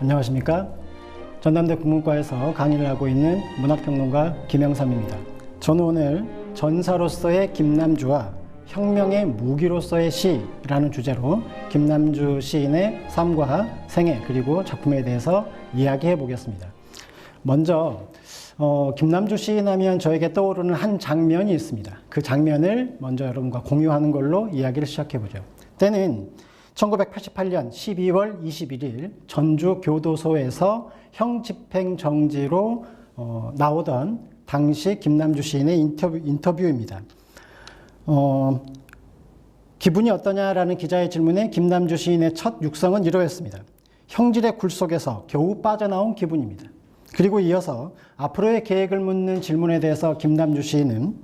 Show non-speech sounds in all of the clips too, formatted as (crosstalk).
안녕하십니까? 전남대 국문과에서 강의를 하고 있는 문학평론가 김영삼입니다. 저는 오늘 전사로서의 김남주와 혁명의 무기로서의 시라는 주제로 김남주 시인의 삶과 생애 그리고 작품에 대해서 이야기해 보겠습니다. 먼저 어, 김남주 시인 하면 저에게 떠오르는 한 장면이 있습니다. 그 장면을 먼저 여러분과 공유하는 걸로 이야기를 시작해 보죠. 때는 1988년 12월 21일 전주 교도소에서 형 집행 정지로 어, 나오던 당시 김남주 시인의 인터뷰, 인터뷰입니다. 어, 기분이 어떠냐라는 기자의 질문에 김남주 시인의 첫 육성은 이러했습니다. 형질의 굴 속에서 겨우 빠져나온 기분입니다. 그리고 이어서 앞으로의 계획을 묻는 질문에 대해서 김남주 시인은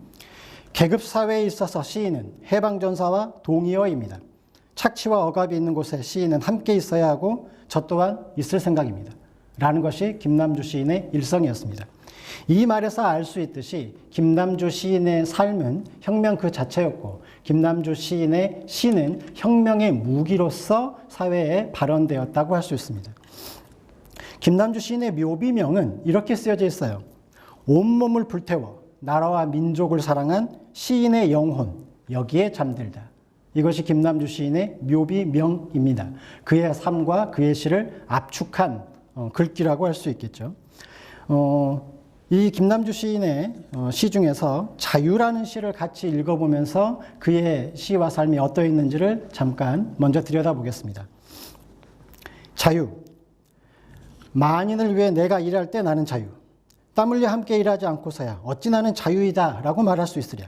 계급 사회에 있어서 시인은 해방전사와 동의어입니다. 착취와 억압이 있는 곳에 시인은 함께 있어야 하고 저 또한 있을 생각입니다. 라는 것이 김남주 시인의 일성이었습니다. 이 말에서 알 수 있듯이 김남주 시인의 삶은 혁명 그 자체였고 김남주 시인의 시는 혁명의 무기로서 사회에 발언되었다고 할 수 있습니다. 김남주 시인의 묘비명은 이렇게 쓰여져 있어요. 온몸을 불태워 나라와 민족을 사랑한 시인의 영혼 여기에 잠들다. 이것이 김남주 시인의 묘비명입니다. 그의 삶과 그의 시를 압축한 어, 글귀라고 할 수 있겠죠. 어, 이 김남주 시인의 어, 시 중에서 자유라는 시를 같이 읽어보면서 그의 시와 삶이 어떠했는지를 잠깐 먼저 들여다보겠습니다. 자유. 만인을 위해 내가 일할 때 나는 자유. 땀 흘려 함께 일하지 않고서야 어찌 나는 자유이다 라고 말할 수 있으랴.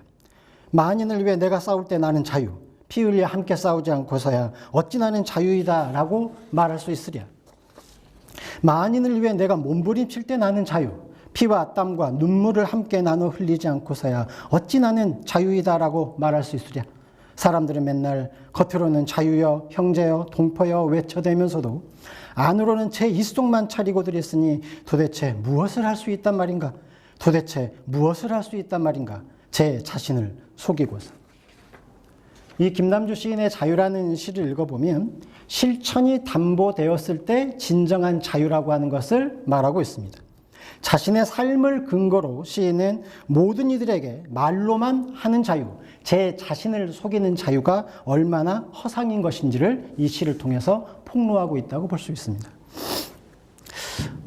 만인을 위해 내가 싸울 때 나는 자유. 피 흘려 함께 싸우지 않고서야 어찌 나는 자유이다 라고 말할 수 있으랴. 만인을 위해 내가 몸부림칠 때 나는 자유. 피와 땀과 눈물을 함께 나눠 흘리지 않고서야 어찌 나는 자유이다라고 말할 수 있으랴. 사람들은 맨날 겉으로는 자유여, 형제여, 동포여 외쳐대면서도 안으로는 제 입속만 차리고들 있으니 도대체 무엇을 할 수 있단 말인가? 도대체 무엇을 할 수 있단 말인가? 제 자신을 속이고서. 이 김남주 시인의 자유라는 시를 읽어보면 실천이 담보되었을 때 진정한 자유라고 하는 것을 말하고 있습니다. 자신의 삶을 근거로 시인은 모든 이들에게 말로만 하는 자유, 제 자신을 속이는 자유가 얼마나 허상인 것인지를 이 시를 통해서 폭로하고 있다고 볼 수 있습니다.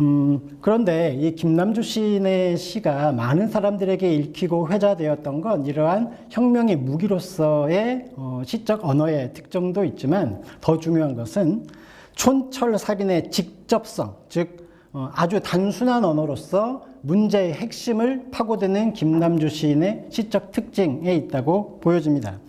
음, 그런데 이 김남주 시인의 시가 많은 사람들에게 읽히고 회자되었던 건 이러한 혁명의 무기로서의 어, 시적 언어의 특정도 있지만 더 중요한 것은 촌철 살인의 직접성, 즉 어, 아주 단순한 언어로서 문제의 핵심을 파고드는 김남주 시인의 시적 특징에 있다고 보여집니다.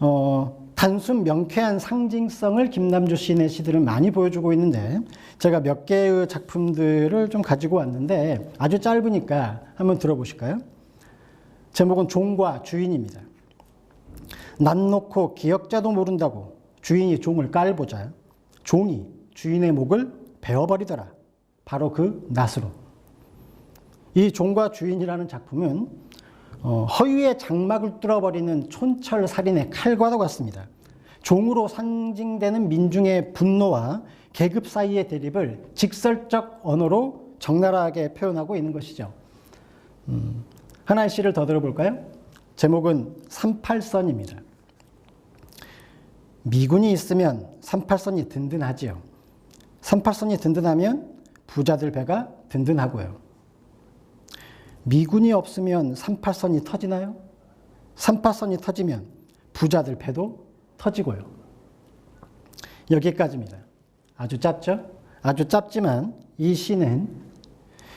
어, 단순 명쾌한 상징성을 김남주 시인의 시들은 많이 보여주고 있는데 제가 몇 개의 작품들을 좀 가지고 왔는데 아주 짧으니까 한번 들어보실까요? 제목은 종과 주인입니다. 난 놓고 기억자도 모른다고 주인이 종을 깔보자 종이 주인의 목을 베어버리더라. 바로 그 낫으로. 이 종과 주인이라는 작품은 어, 허위의 장막을 뚫어버리는 촌철 살인의 칼과도 같습니다. 종으로 상징되는 민중의 분노와 계급 사이의 대립을 직설적 언어로 적나라하게 표현하고 있는 것이죠. 음, 하나의 시를 더 들어볼까요? 제목은 38선입니다. 미군이 있으면 38선이 든든하지요. 38선이 든든하면 부자들 배가 든든하고요. 미군이 없으면 38선이 터지나요? 38선이 터지면 부자들 배도 터지고요. 여기까지입니다. 아주 짧죠? 아주 짧지만 이 시는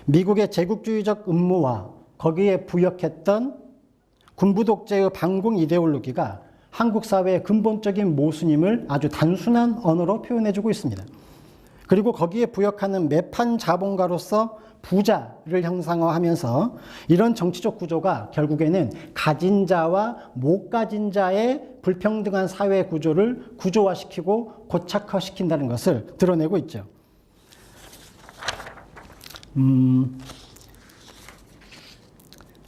미국의 제국주의적 음모와 거기에 부역했던 군부 독재의 반공 이데올로기가 한국 사회의 근본적인 모순임을 아주 단순한 언어로 표현해주고 있습니다. 그리고 거기에 부역하는 매판 자본가로서 부자를 형상화하면서 이런 정치적 구조가 결국에는 가진 자와 못 가진 자의 불평등한 사회 구조를 구조화시키고 고착화시킨다는 것을 드러내고 있죠. 음,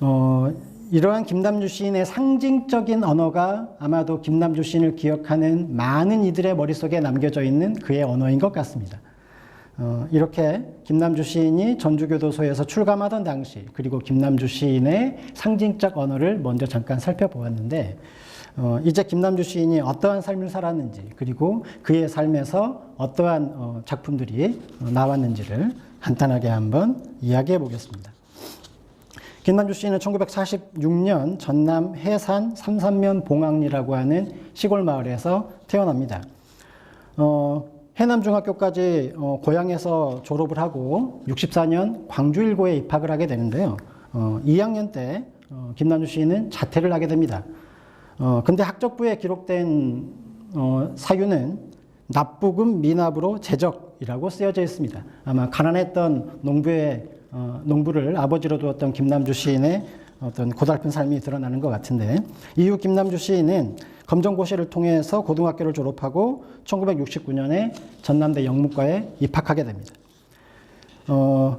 어, 이러한 김남주 시인의 상징적인 언어가 아마도 김남주 시인을 기억하는 많은 이들의 머릿속에 남겨져 있는 그의 언어인 것 같습니다. 어, 이렇게 김남주 시인이 전주교도소에서 출감하던 당시 그리고 김남주 시인의 상징적 언어를 먼저 잠깐 살펴보았는데 어, 이제 김남주 시인이 어떠한 삶을 살았는지 그리고 그의 삶에서 어떠한 어, 작품들이 어, 나왔는지를 간단하게 한번 이야기해 보겠습니다. 김남주 시인은 1946년 전남 해산 삼산면 봉황리라고 하는 시골 마을에서 태어납니다. 어, 해남중학교까지 어, 고향에서 졸업을 하고 64년 광주일고에 입학을 하게 되는데요. 어, 2학년 때 어, 김남주 시인은 자퇴를 하게 됩니다. 어, 근데 학적부에 기록된 어, 사유는 납부금 미납으로 제적이라고 쓰여져 있습니다. 아마 가난했던 농부의 어, 농부를 아버지로 두었던 김남주 시인의 어떤 고달픈 삶이 드러나는 것 같은데 이후 김남주 시인은 검정고시를 통해서 고등학교를 졸업하고 1969년에 전남대 영문과에 입학하게 됩니다. 어,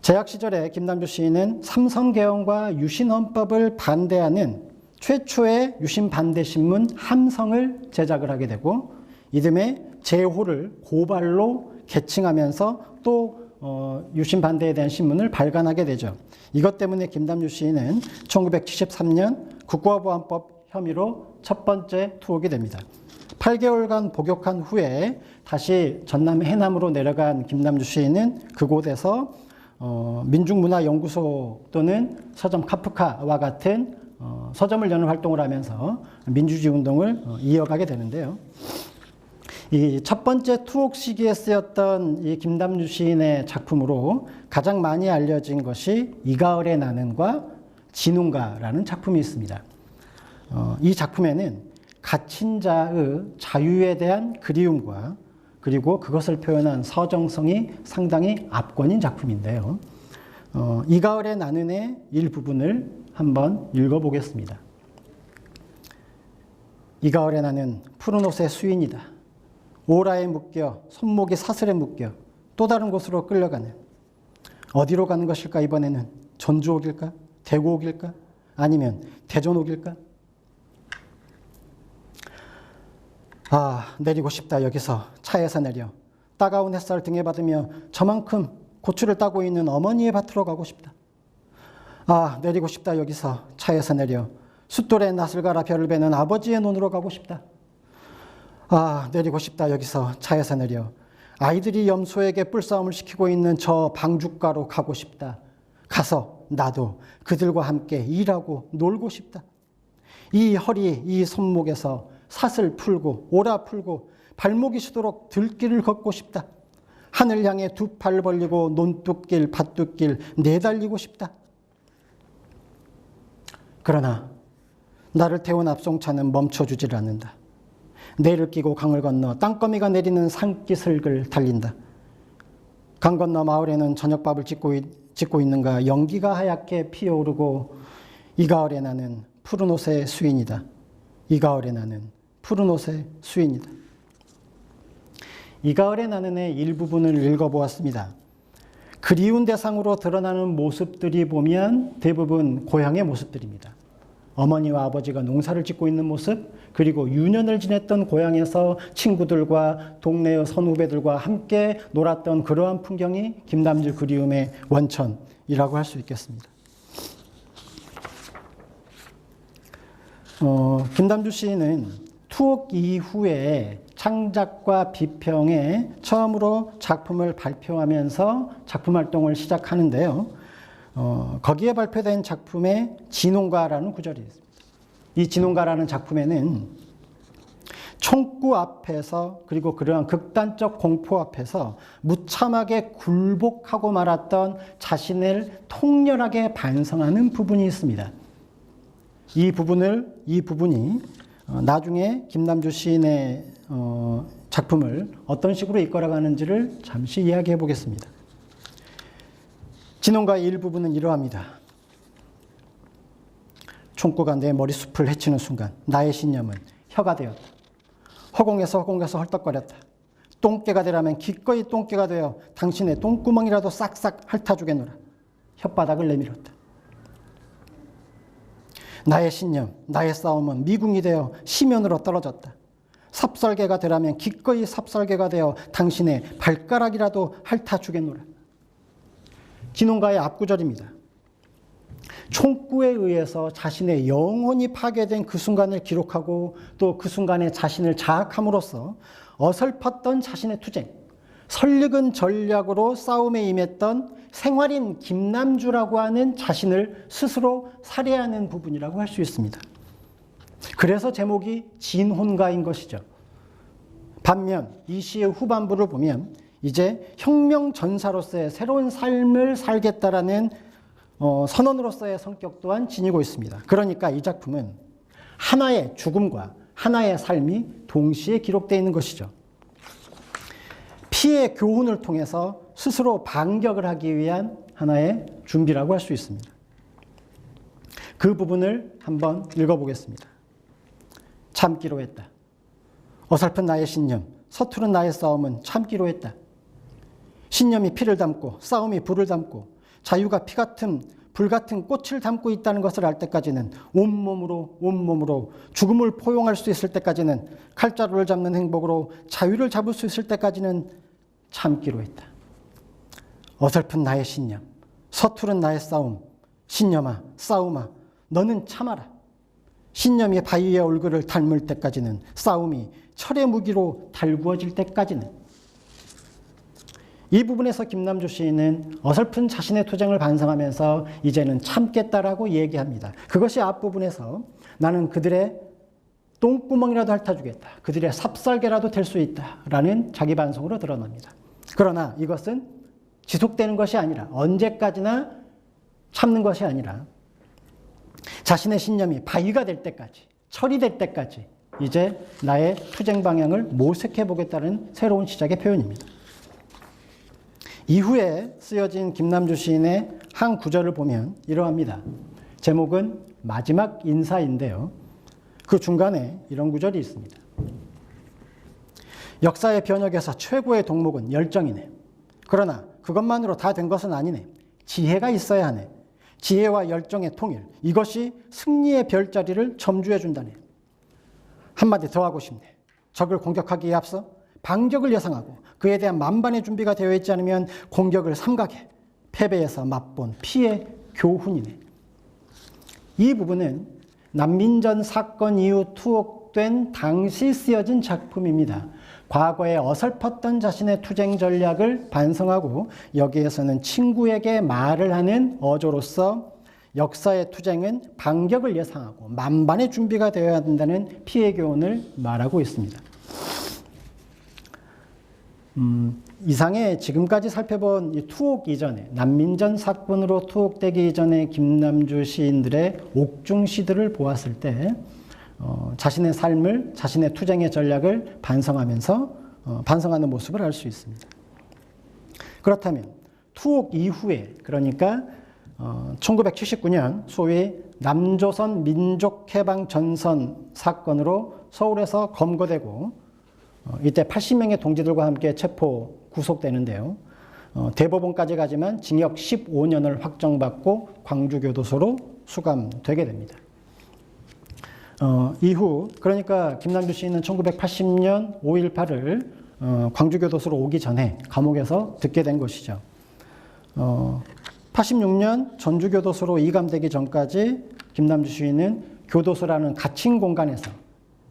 재학 시절에 김남주 시인은 삼성개헌과 유신헌법을 반대하는 최초의 유신 반대 신문 함성을 제작을 하게 되고 이듬해 제호를 고발로 개칭하면서 또 어, 유신 반대에 대한 신문을 발간하게 되죠. 이것 때문에 김남주 시인은 1973년 국가보안법 혐의로 첫 번째 투옥이 됩니다. 8개월간 복역한 후에 다시 전남 해남으로 내려간 김남주 시인은 그곳에서 어, 민중문화연구소 또는 서점 카프카와 같은 어, 서점을 여는 활동을 하면서 민주주의 운동을 어, 이어가게 되는데요. 이 첫 번째 투옥 시기에 쓰였던 이 김남주 시인의 작품으로 가장 많이 알려진 것이 이가을의 나는과 진웅가라는 작품이 있습니다. 어, 이 작품에는 갇힌 자의 자유에 대한 그리움과 그리고 그것을 표현한 서정성이 상당히 압권인 작품인데요. 어, 이 가을의 나는의 일부분을 한번 읽어보겠습니다. 이 가을에 나는 푸른 옷의 수인이다. 오라에 묶여 손목이 사슬에 묶여 또 다른 곳으로 끌려가는 어디로 가는 것일까 이번에는 전주옥일까 대구옥일까 아니면 대전옥일까 아 내리고 싶다 여기서 차에서 내려 따가운 햇살 등에 받으며 저만큼 고추를 따고 있는 어머니의 밭으로 가고 싶다 아 내리고 싶다 여기서 차에서 내려 숫돌에 낯을 갈아 별을 베는 아버지의 논으로 가고 싶다 아, 내리고 싶다. 여기서 차에서 내려. 아이들이 염소에게 뿔싸움을 시키고 있는 저 방죽가로 가고 싶다. 가서 나도 그들과 함께 일하고 놀고 싶다. 이 허리, 이 손목에서 사슬 풀고 오라 풀고 발목이 쉬도록 들길을 걷고 싶다. 하늘 향해 두 팔 벌리고 논뚝길, 밭뚝길 내달리고 싶다. 그러나 나를 태운 앞송차는 멈춰주질 않는다. 내를 끼고 강을 건너 땅거미가 내리는 산기슭을 달린다. 강 건너 마을에는 저녁밥을 짓고, 짓고 있는가 연기가 하얗게 피어오르고 이 가을에 나는 푸른 옷의 수인이다. 이 가을에 나는 푸른 옷의 수인이다. 이 가을에 나는의 일부분을 읽어보았습니다. 그리운 대상으로 드러나는 모습들이 보면 대부분 고향의 모습들입니다. 어머니와 아버지가 농사를 짓고 있는 모습, 그리고 유년을 지냈던 고향에서 친구들과 동네의 선후배들과 함께 놀았던 그러한 풍경이 김남주 그리움의 원천이라고 할 수 있겠습니다. 어, 김남주 시인은 투옥 이후에 창작과 비평에 처음으로 작품을 발표하면서 작품 활동을 시작하는데요. 어, 거기에 발표된 작품에 진홍가라는 구절이 있습니다. 이 진홍가라는 작품에는 총구 앞에서 그리고 그러한 극단적 공포 앞에서 무참하게 굴복하고 말았던 자신을 통렬하게 반성하는 부분이 있습니다. 이 부분을 이 부분이 어, 나중에 김남주 시인의 어, 작품을 어떤 식으로 이끌어가는지를 잠시 이야기해 보겠습니다. 진홍가의 일부분은 이러합니다. 총구가 내 머리숲을 헤치는 순간 나의 신념은 혀가 되었다. 허공에서 허공에서 헐떡거렸다. 똥개가 되라면 기꺼이 똥개가 되어 당신의 똥구멍이라도 싹싹 핥아주겠노라. 혓바닥을 내밀었다. 나의 신념, 나의 싸움은 미궁이 되어 시면으로 떨어졌다. 삽살개가 되라면 기꺼이 삽살개가 되어 당신의 발가락이라도 핥아 주겠노라. 진홍가의 앞구절입니다. 총구에 의해서 자신의 영혼이 파괴된 그 순간을 기록하고 또 그 순간에 자신을 자학함으로써 어설펐던 자신의 투쟁, 설익은 전략으로 싸움에 임했던 생활인 김남주라고 하는 자신을 스스로 살해하는 부분이라고 할 수 있습니다. 그래서 제목이 진혼가인 것이죠. 반면 이 시의 후반부를 보면 이제 혁명 전사로서의 새로운 삶을 살겠다라는 어, 선언으로서의 성격 또한 지니고 있습니다. 그러니까 이 작품은 하나의 죽음과 하나의 삶이 동시에 기록되어 있는 것이죠. 피의 교훈을 통해서 스스로 반격을 하기 위한 하나의 준비라고 할 수 있습니다. 그 부분을 한번 읽어보겠습니다. 참기로 했다. 어설픈 나의 신념, 서투른 나의 싸움은 참기로 했다. 신념이 피를 담고 싸움이 불을 담고 자유가 피 같은 불 같은 꽃을 담고 있다는 것을 알 때까지는 온몸으로 온몸으로 죽음을 포용할 수 있을 때까지는 칼자루를 잡는 행복으로 자유를 잡을 수 있을 때까지는 참기로 했다. 어설픈 나의 신념, 서투른 나의 싸움, 신념아, 싸움아, 너는 참아라. 신념이 바위의 얼굴을 닮을 때까지는 싸움이 철의 무기로 달구어질 때까지는 이 부분에서 김남주 시인은 어설픈 자신의 투쟁을 반성하면서 이제는 참겠다라고 얘기합니다. 그것이 앞부분에서 나는 그들의 똥구멍이라도 핥아주겠다. 그들의 삽살개라도 될 수 있다 라는 자기 반성으로 드러납니다. 그러나 이것은 지속되는 것이 아니라 언제까지나 참는 것이 아니라 자신의 신념이 바위가 될 때까지, 철이 될 때까지 이제 나의 투쟁 방향을 모색해 보겠다는 새로운 시작의 표현입니다. 이후에 쓰여진 김남주 시인의 한 구절을 보면 이러합니다. 제목은 마지막 인사인데요. 그 중간에 이런 구절이 있습니다. 역사의 변혁에서 최고의 덕목은 열정이네. 그러나 그것만으로 다 된 것은 아니네. 지혜가 있어야 하네. 지혜와 열정의 통일. 이것이 승리의 별자리를 점주해 준다네. 한마디 더 하고 싶네. 적을 공격하기에 앞서 반격을 예상하고 그에 대한 만반의 준비가 되어 있지 않으면 공격을 삼가게 패배에서 맛본 피의 교훈이네. 이 부분은 난민전 사건 이후 투옥된 당시 쓰여진 작품입니다. 과거에 어설펐던 자신의 투쟁 전략을 반성하고 여기에서는 친구에게 말을 하는 어조로서 역사의 투쟁은 반격을 예상하고 만반의 준비가 되어야 된다는 피해 교훈을 말하고 있습니다. 음, 이상의 지금까지 살펴본 이 투옥 이전에 난민전 사건으로 투옥되기 이전에 김남주 시인들의 옥중 시들을 보았을 때 어, 자신의 삶을 자신의 투쟁의 전략을 반성하면서 어, 반성하는 모습을 알 수 있습니다. 그렇다면 투옥 이후에 그러니까 어, 1979년 소위 남조선 민족해방 전선 사건으로 서울에서 검거되고 어, 이때 80명의 동지들과 함께 체포 구속되는데요. 어, 대법원까지 가지만 징역 15년을 확정받고 광주교도소로 수감되게 됩니다. 어, 이후 그러니까 김남주 씨는 1980년 5.18을 어, 광주교도소로 오기 전에 감옥에서 듣게 된 것이죠. 어, 86년 전주교도소로 이감되기 전까지 김남주 시인은 교도소라는 갇힌 공간에서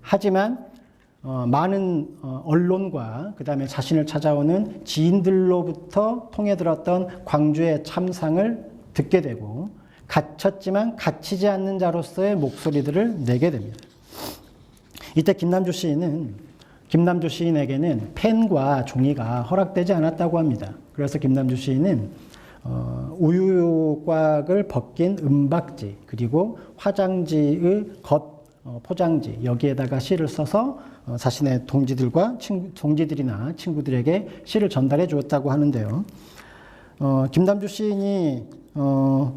하지만 어, 많은 어, 언론과 그 다음에 자신을 찾아오는 지인들로부터 통해 들었던 광주의 참상을 듣게 되고 갇혔지만 갇히지 않는 자로서의 목소리들을 내게 됩니다. 이때 김남주 시인은 김남주 시인에게는 펜과 종이가 허락되지 않았다고 합니다. 그래서 김남주 시인은 어, 우유곽을 벗긴 은박지 그리고 화장지의 겉 어, 포장지 여기에다가 시를 써서 어, 자신의 동지들과 친구, 동지들이나 친구들에게 시를 전달해 주었다고 하는데요. 어, 김남주 시인이 어,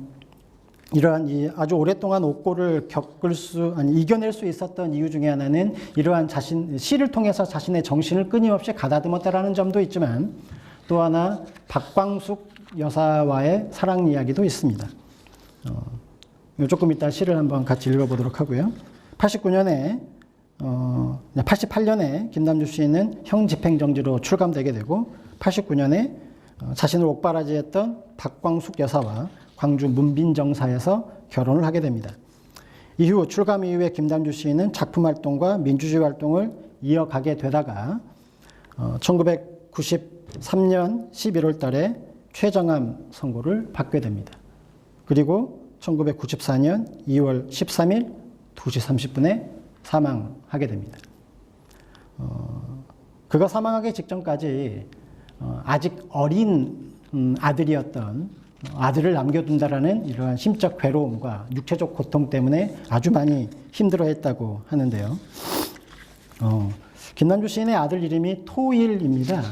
이러한 이 아주 오랫동안 옥고를 겪을 수 아니 이겨낼 수 있었던 이유 중에 하나는 이러한 자신 시를 통해서 자신의 정신을 끊임없이 가다듬었다라는 점도 있지만 또 하나 박광숙 여사와의 사랑 이야기도 있습니다. 어, 조금 이따 시를 한번 같이 읽어보도록 하고요. 89년에 어, 88년에 김남주 시인은 형 집행정지로 출감되게 되고 89년에 어, 자신을 옥바라지했던 박광숙 여사와 광주 문빈정사에서 결혼을 하게 됩니다. 이후 출감 이후에 김남주 시인은 작품 활동과 민주주의 활동을 이어가게 되다가 어, 1993년 11월 달에 최정암 선고를 받게 됩니다. 그리고 1994년 2월 13일 2시 30분에 사망하게 됩니다. 어, 그가 사망하기 직전까지 어, 아직 어린 음, 아들이었던 아들을 남겨둔다라는 이러한 심적 괴로움과 육체적 고통 때문에 아주 많이 힘들어했다고 하는데요. 어, 김남주 시인의 아들 이름이 토일입니다.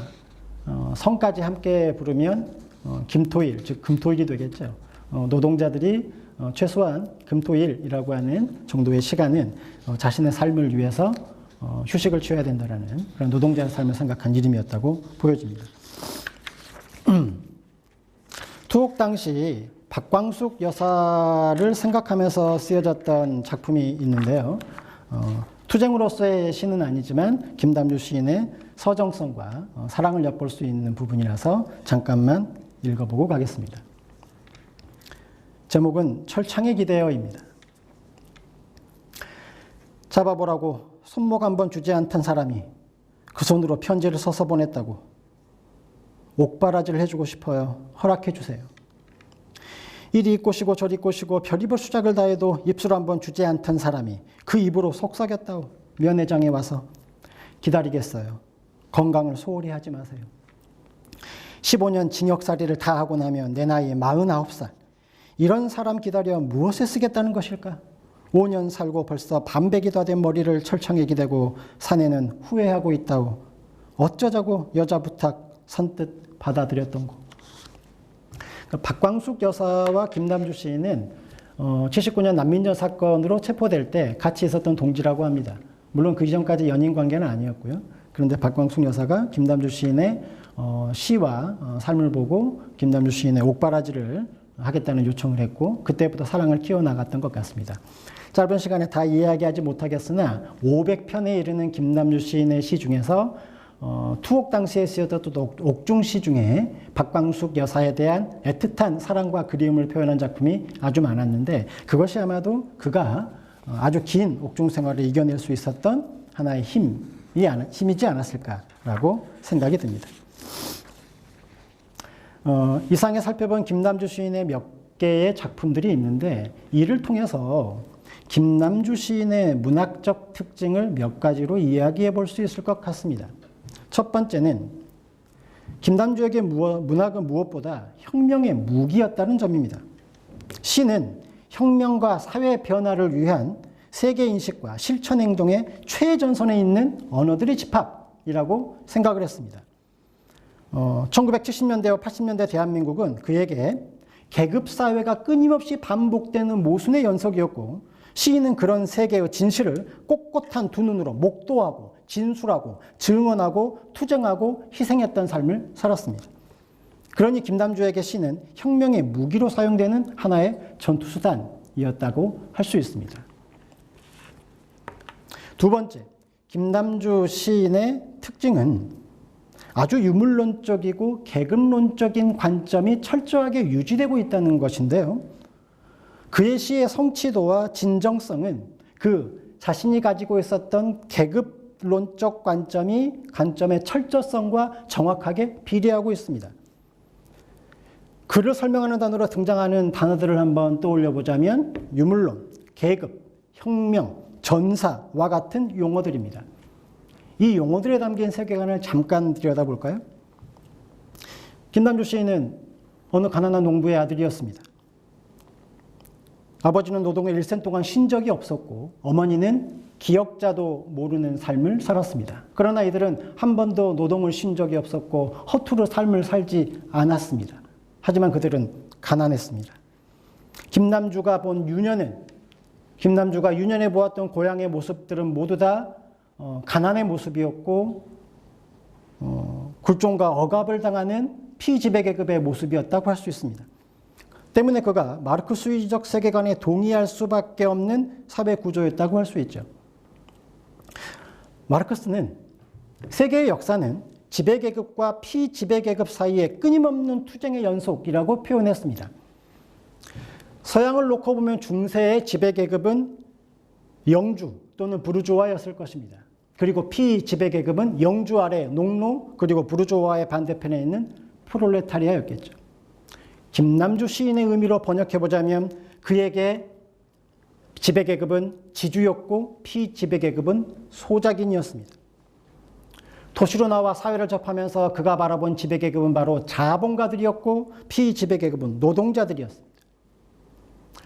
어, 성까지 함께 부르면 어, 김토일, 즉 금토일이 되겠죠. 어, 노동자들이 어, 최소한 금토일이라고 하는 정도의 시간은 어, 자신의 삶을 위해서 어, 휴식을 취해야 된다라는 그런 노동자의 삶을 생각한 이름이었다고 보여집니다. (clears throat) 투옥 당시 박광숙 여사를 생각하면서 쓰여졌던 작품이 있는데요. 어, 투쟁으로서의 시는 아니지만 김담주 시인의 서정성과 어, 사랑을 엿볼 수 있는 부분이라서 잠깐만 읽어보고 가겠습니다. 제목은 철창에 기대어입니다. 잡아보라고 손목 한 번 주지 않던 사람이 그 손으로 편지를 써서 보냈다고 옥바라지를 해주고 싶어요. 허락해 주세요. 이리 꼬시고 저리 꼬시고 별입을 수작을 다해도 입술 한 번 주지 않던 사람이 그 입으로 속삭였다고 면회장에 와서 기다리겠어요. 건강을 소홀히 하지 마세요. 15년 징역살이를 다 하고 나면 내 나이 49살. 이런 사람 기다려 무엇에 쓰겠다는 것일까? 5년 살고 벌써 반백이 다 된 머리를 철창에 기대고 사내는 후회하고 있다고. 어쩌자고 여자 부탁 선뜻 받아들였던 거. 그러니까 박광숙 여사와 김남주 시인은 어, 79년 난민전 사건으로 체포될 때 같이 있었던 동지라고 합니다. 물론 그 이전까지 연인 관계는 아니었고요. 그런데 박광숙 여사가 김남주 시인의 어, 시와 어, 삶을 보고 김남주 시인의 옥바라지를 하겠다는 요청을 했고 그때부터 사랑을 키워나갔던 것 같습니다. 짧은 시간에 다 이야기하지 못하겠으나 500편에 이르는 김남주 시인의 시 중에서 어, 투옥 당시에 쓰였던 또 옥중 시 중에 박광숙 여사에 대한 애틋한 사랑과 그리움을 표현한 작품이 아주 많았는데 그것이 아마도 그가 어, 아주 긴 옥중 생활을 이겨낼 수 있었던 하나의 힘이 힘이지 않았을까라고 생각이 듭니다. 어, 이상에 살펴본 김남주 시인의 몇 개의 작품들이 있는데 이를 통해서 김남주 시인의 문학적 특징을 몇 가지로 이야기해 볼 수 있을 것 같습니다. 첫 번째는 김남주에게 문학은 무엇보다 혁명의 무기였다는 점입니다. 시는 혁명과 사회 변화를 위한 세계 인식과 실천 행동의 최전선에 있는 언어들의 집합이라고 생각을 했습니다. 어, 1970년대와 80년대 대한민국은 그에게 계급 사회가 끊임없이 반복되는 모순의 연속이었고 시인은 그런 세계의 진실을 꼿꼿한 두 눈으로 목도하고 진술하고 증언하고 투쟁하고 희생했던 삶을 살았습니다. 그러니 김남주에게 시는 혁명의 무기로 사용되는 하나의 전투수단이었다고 할 수 있습니다. 두 번째, 김남주 시인의 특징은 아주 유물론적이고 계급론적인 관점이 철저하게 유지되고 있다는 것인데요. 그의 시의 성취도와 진정성은 그 자신이 가지고 있었던 계급론적 관점이 관점의 철저성과 정확하게 비례하고 있습니다. 그를 설명하는 단어로 등장하는 단어들을 한번 떠올려 보자면 유물론, 계급, 혁명, 전사와 같은 용어들입니다. 이 용어들에 담긴 세계관을 잠깐 들여다볼까요? 김남주 시인은 어느 가난한 농부의 아들이었습니다. 아버지는 노동에 일생 동안 쉰 적이 없었고 어머니는 기억자도 모르는 삶을 살았습니다. 그러나 이들은 한 번도 노동을 쉰 적이 없었고 허투루 삶을 살지 않았습니다. 하지만 그들은 가난했습니다. 김남주가 본 유년은 김남주가 유년에 보았던 고향의 모습들은 모두 다 어, 가난의 모습이었고 어, 굴종과 억압을 당하는 피지배 계급의 모습이었다고 할 수 있습니다. 때문에 그가 마르크스주의적 세계관에 동의할 수밖에 없는 사회 구조였다고 할 수 있죠. 마르크스는 세계의 역사는 지배계급과 피지배계급 사이의 끊임없는 투쟁의 연속이라고 표현했습니다. 서양을 놓고 보면 중세의 지배계급은 영주 또는 부르주아였을 것입니다. 그리고 피지배계급은 영주 아래 농노 그리고 부르주아의 반대편에 있는 프롤레타리아였겠죠. 김남주 시인의 의미로 번역해보자면 그에게 지배계급은 지주였고 피지배계급은 소작인이었습니다. 도시로 나와 사회를 접하면서 그가 바라본 지배계급은 바로 자본가들이었고 피지배계급은 노동자들이었습니다.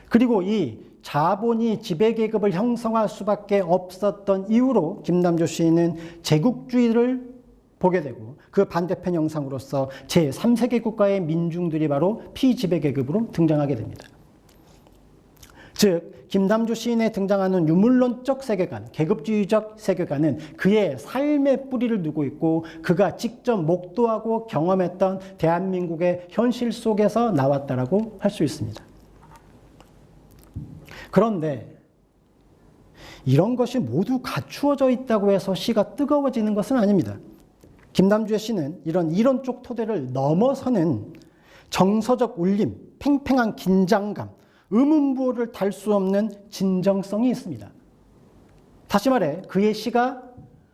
그리고 이 자본이 지배계급을 형성할 수밖에 없었던 이유로 김남조 시인은 제국주의를 보게 되고 그 반대편 영상으로서 제3세계 국가의 민중들이 바로 피지배계급으로 등장하게 됩니다. 즉 김남주 시인에 등장하는 유물론적 세계관, 계급주의적 세계관은 그의 삶의 뿌리를 두고 있고 그가 직접 목도하고 경험했던 대한민국의 현실 속에서 나왔다라고 할 수 있습니다. 그런데 이런 것이 모두 갖추어져 있다고 해서 시가 뜨거워지는 것은 아닙니다. 김남주의 시는 이런 이론적 토대를 넘어서는 정서적 울림, 팽팽한 긴장감, 의문부호를 달 수 없는 진정성이 있습니다. 다시 말해 그의 시가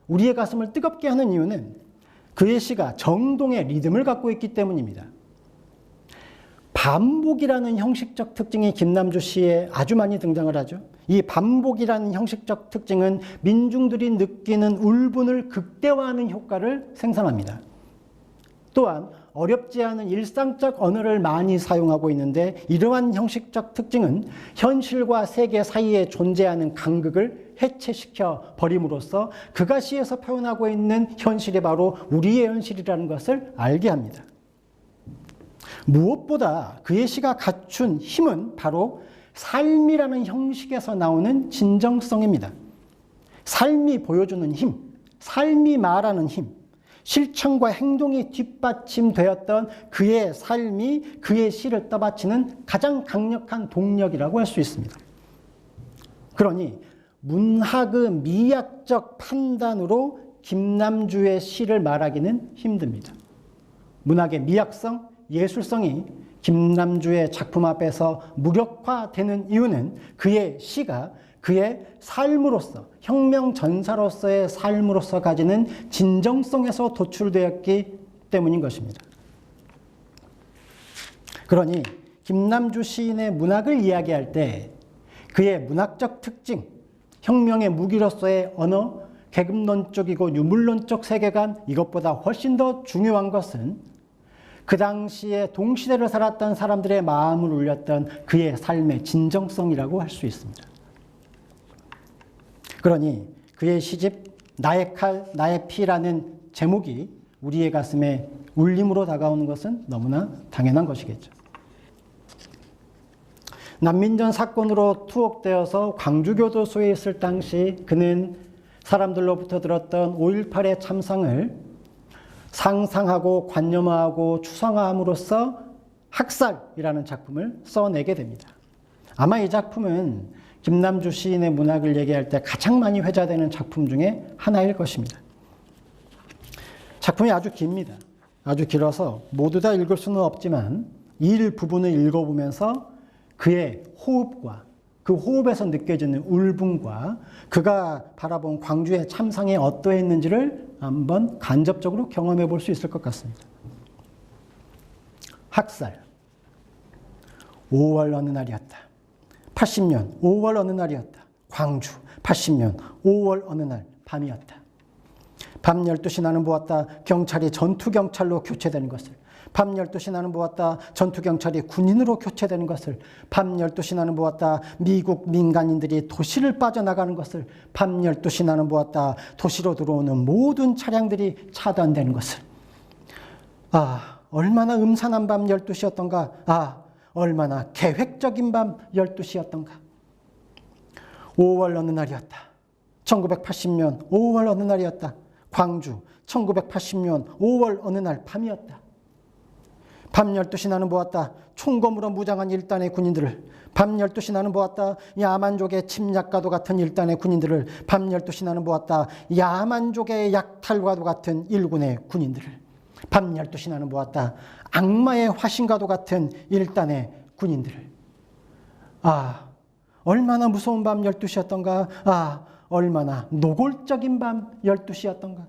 우리의 가슴을 뜨겁게 하는 이유는 그의 시가 정동의 리듬을 갖고 있기 때문입니다. 반복이라는 형식적 특징이 김남주 시에 아주 많이 등장을 하죠. 이 반복이라는 형식적 특징은 민중들이 느끼는 울분을 극대화하는 효과를 생산합니다. 또한 어렵지 않은 일상적 언어를 많이 사용하고 있는데 이러한 형식적 특징은 현실과 세계 사이에 존재하는 간극을 해체시켜 버림으로써 그가 시에서 표현하고 있는 현실이 바로 우리의 현실이라는 것을 알게 합니다. 무엇보다 그의 시가 갖춘 힘은 바로 삶이라는 형식에서 나오는 진정성입니다. 삶이 보여주는 힘, 삶이 말하는 힘, 실천과 행동이 뒷받침되었던 그의 삶이 그의 시를 떠받치는 가장 강력한 동력이라고 할 수 있습니다. 그러니 문학의 미학적 판단으로 김남주의 시를 말하기는 힘듭니다. 문학의 미학성, 예술성이 김남주의 작품 앞에서 무력화되는 이유는 그의 시가 그의 삶으로서 혁명 전사로서의 삶으로서 가지는 진정성에서 도출되었기 때문인 것입니다. 그러니 김남주 시인의 문학을 이야기할 때 그의 문학적 특징, 혁명의 무기로서의 언어, 계급론적이고 유물론적 세계관 이것보다 훨씬 더 중요한 것은 그 당시에 동시대를 살았던 사람들의 마음을 울렸던 그의 삶의 진정성이라고 할 수 있습니다. 그러니 그의 시집 나의 칼, 나의 피라는 제목이 우리의 가슴에 울림으로 다가오는 것은 너무나 당연한 것이겠죠. 난민전 사건으로 투옥되어서 광주교도소에 있을 당시 그는 사람들로부터 들었던 5.18의 참상을 상상하고 관념화하고 추상화함으로써 학살이라는 작품을 써내게 됩니다. 아마 이 작품은 김남주 시인의 문학을 얘기할 때 가장 많이 회자되는 작품 중에 하나일 것입니다. 작품이 아주 깁니다. 아주 길어서 모두 다 읽을 수는 없지만 일 부분을 읽어보면서 그의 호흡과 그 호흡에서 느껴지는 울분과 그가 바라본 광주의 참상이 어떠했는지를 한번 간접적으로 경험해 볼 수 있을 것 같습니다. 학살. 5월 어느 날이었다. 80년 5월 어느 날이었다. 광주 80년 5월 어느 날 밤이었다. 밤 12시 나는 보았다. 경찰이 전투경찰로 교체되는 것을. 밤 12시 나는 보았다. 전투경찰이 군인으로 교체되는 것을. 밤 12시 나는 보았다. 미국 민간인들이 도시를 빠져나가는 것을. 밤 12시 나는 보았다. 도시로 들어오는 모든 차량들이 차단되는 것을. 아, 얼마나 음산한 밤 12시였던가. 아, 얼마나 계획적인 밤 12시였던가. 5월 어느 날이었다. 1980년 5월 어느 날이었다. 광주 1980년 5월 어느 날 밤이었다. 밤 12시 나는 보았다. 총검으로 무장한 일단의 군인들을. 밤 12시 나는 보았다. 야만족의 침략과도 같은 일단의 군인들을. 밤 12시 나는 보았다. 야만족의 약탈과도 같은 일군의 군인들을. 밤 12시 나는 보았다. 악마의 화신과도 같은 일단의 군인들을. 아, 얼마나 무서운 밤 12시였던가. 아, 얼마나 노골적인 밤 12시였던가.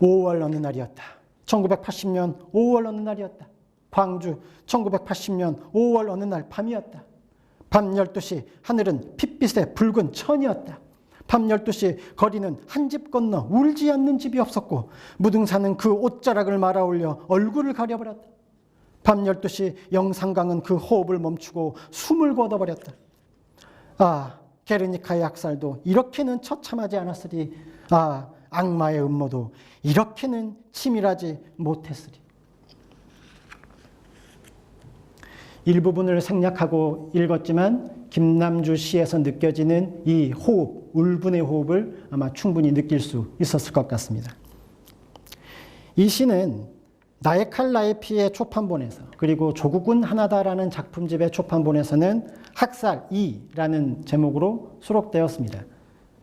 5월 어느 날이었다. 1980년 5월 어느 날이었다. 광주 1980년 5월 어느 날 밤이었다. 밤 12시 하늘은 핏빛의 붉은 천이었다. 밤 12시 거리는 한 집 건너 울지 않는 집이 없었고 무등산은 그 옷자락을 말아 올려 얼굴을 가려버렸다. 밤 12시 영산강은 그 호흡을 멈추고 숨을 거둬버렸다. 아, 게르니카의 학살도 이렇게는 처참하지 않았으리. 아, 악마의 음모도 이렇게는 치밀하지 못했으리. 일부분을 생략하고 읽었지만 김남주 시에서 느껴지는 이 호흡, 울분의 호흡을 아마 충분히 느낄 수 있었을 것 같습니다. 이 시는 나의 칼 나의 피의 초판본에서 그리고 조국은 하나다라는 작품집의 초판본에서는 학살 2라는 제목으로 수록되었습니다.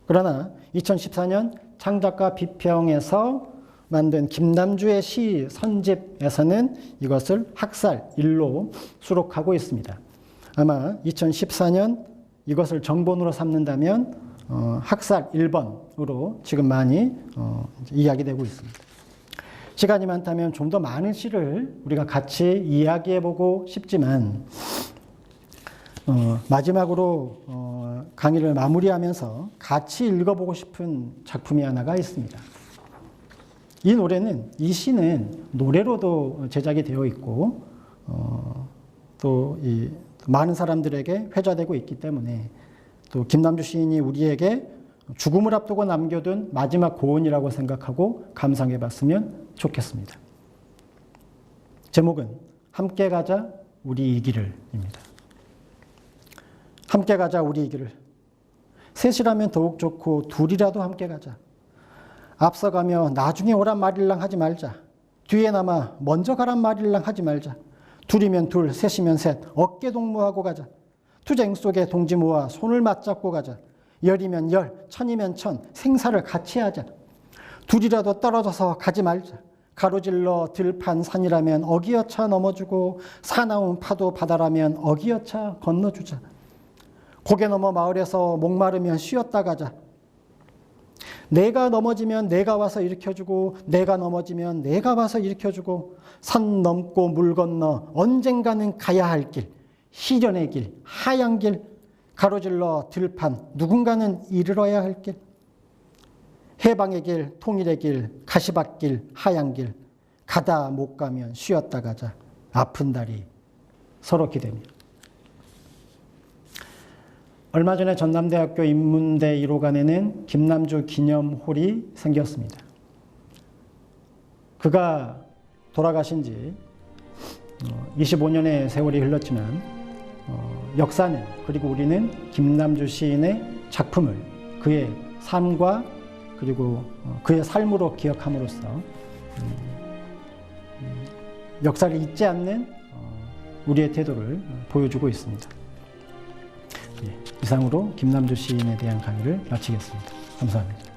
그러나 2014년 창작가 비평에서 만든 김남주의 시 선집에서는 이것을 학살 1로 수록하고 있습니다. 아마 2014년 이것을 정본으로 삼는다면 어, 학살 1번으로 지금 많이 어, 이야기되고 있습니다. 시간이 많다면 좀 더 많은 시를 우리가 같이 이야기해보고 싶지만 어, 마지막으로 어, 강의를 마무리하면서 같이 읽어보고 싶은 작품이 하나가 있습니다. 이 노래는 이 시는 노래로도 제작이 되어 있고 어, 또 이 많은 사람들에게 회자되고 있기 때문에 또 김남주 시인이 우리에게 죽음을 앞두고 남겨둔 마지막 고언이라고 생각하고 감상해 봤으면 좋겠습니다. 제목은 함께 가자 우리 이 길을입니다. 함께 가자 우리 이 길을. 셋이라면 더욱 좋고 둘이라도 함께 가자. 앞서가며 나중에 오란 말일랑 하지 말자. 뒤에 남아 먼저 가란 말일랑 하지 말자. 둘이면 둘, 셋이면 셋, 어깨 동무하고 가자. 투쟁 속에 동지 모아 손을 맞잡고 가자. 열이면 열, 천이면 천, 생사를 같이 하자. 둘이라도 떨어져서 가지 말자. 가로질러 들판 산이라면 어기여차 넘어주고 사나운 파도 바다라면 어기여차 건너주자. 고개 넘어 마을에서 목마르면 쉬었다 가자. 내가 넘어지면 내가 와서 일으켜주고 내가 넘어지면 내가 와서 일으켜주고 산 넘고 물 건너 언젠가는 가야 할 길, 시련의 길, 하얀 길, 가로질러 들판, 누군가는 이르러야 할 길, 해방의 길, 통일의 길, 가시밭길, 하얀 길, 가다 못 가면 쉬었다 가자. 아픈 다리 서로 기대며. 얼마 전에 전남대학교 인문대 1호관에는 김남주 기념홀이 생겼습니다. 그가 돌아가신 지 25년의 세월이 흘렀지만 어, 역사는 그리고 우리는 김남주 시인의 작품을 그의 삶과 그리고 어, 그의 삶으로 기억함으로써 음, 음, 역사를 잊지 않는 어, 우리의 태도를 보여주고 있습니다. 예, 이상으로 김남주 시인에 대한 강의를 마치겠습니다. 감사합니다.